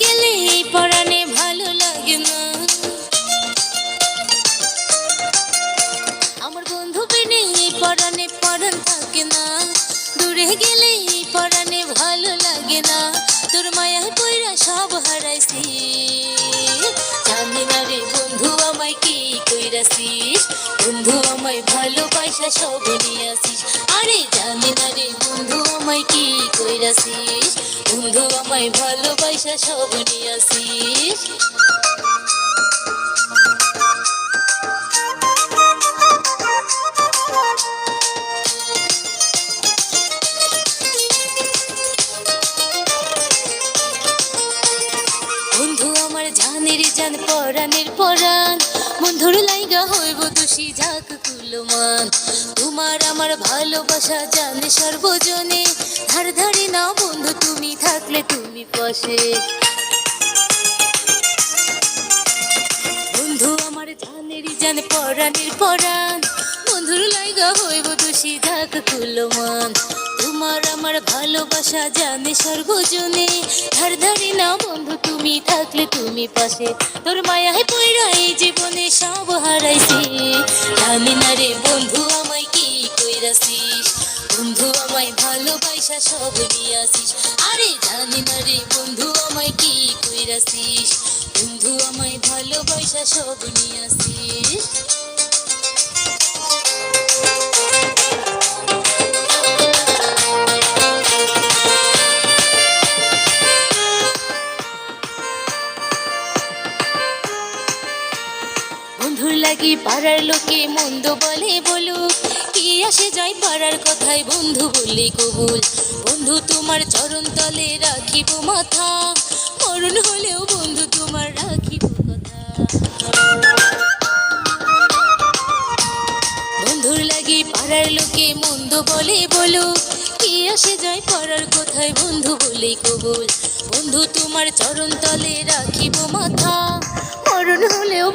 গেলে পরাণে ভালো লাগে না। আমার বন্ধু বিনে পরাণে পরাণ থাকে না। দূরে গেলে পরাণে ভালো লাগে না। তোর মায়া পয়রা সব হারাইছি। কইরাছিস বন্ধু আমায় ভালোবাসা, সব নিয়ে আসিস। আরে জানি না রে, বন্ধু আমায় কি কইরাছিস বন্ধু আমায় ভালোবাসা, সব নিয়ে বন্ধু জানের জান, পরাণের পরাণ। বন্ধুর লাইগা হইব দোষী, যাক কুলমান। তোমার আমার ভালোবাসা জানে সর্বজনে। ধার ধারে না বন্ধু, তুমি থাকলে তুমি পাশে বন্ধু, আমার জানেরই জান, পরাণের পরাণ। বন্ধুর লাইগা হইব দোষী, যাক কুলমান। ভালোবাসা জানে সর্বজনে। ধার ধারে না বন্ধু, তুমি থাকলে তুমি পাশে। তোর মায়ায় পয়রা এই জীবনে সব হারাইছি। জানি না রে বন্ধু, আমায় কি কইরাছিস? বন্ধু, আমায় ভালোবাসা সব নিয়াছিস আরে জানি না রে বন্ধু, আমায় কি কইরাছিস? বন্ধু, আমায় ভালোবাসা সব নিয়াছিস বন্ধুর লাগি পাড়ার লোকে মন্দ বলে বলুক। কি আসে যায় পাড়ার কথায় বন্ধু বললে কবুল। বন্ধু তোমার চরণ তলে রাখিব মাথা। মরণ হলেও বন্ধু তোমার রাখিব কথা। বন্ধুর লাগি পাড়ার লোকে মন্দ বলে বলো কি আসে যায় পাড়ার কোথায় বন্ধু বলে কবুল। বন্ধু তোমার চরণ তলে রাখিব মাথা।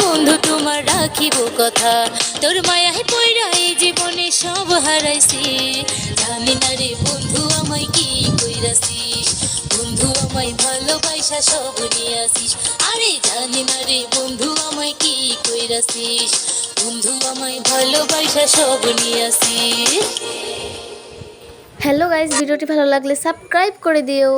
বন্ধু, তোমার রাখিব কথা। তোর মায়ায় পয়রা এই জীবনে সব হারাইছি। জানি না রে বন্ধু, আমায় কি কইরাছিস? বন্ধু, আমায় ভালোবাসা সব নিয়ে আসিস। আরে জানি না রে বন্ধু, আমায় কি কইরাছিস? বন্ধু, আমায় ভালোবাসা সব নিয়ে আসিস। হ্যালো গাইজ ভিডিওটি ভালো লাগলে সাবস্ক্রাইব করে দিও।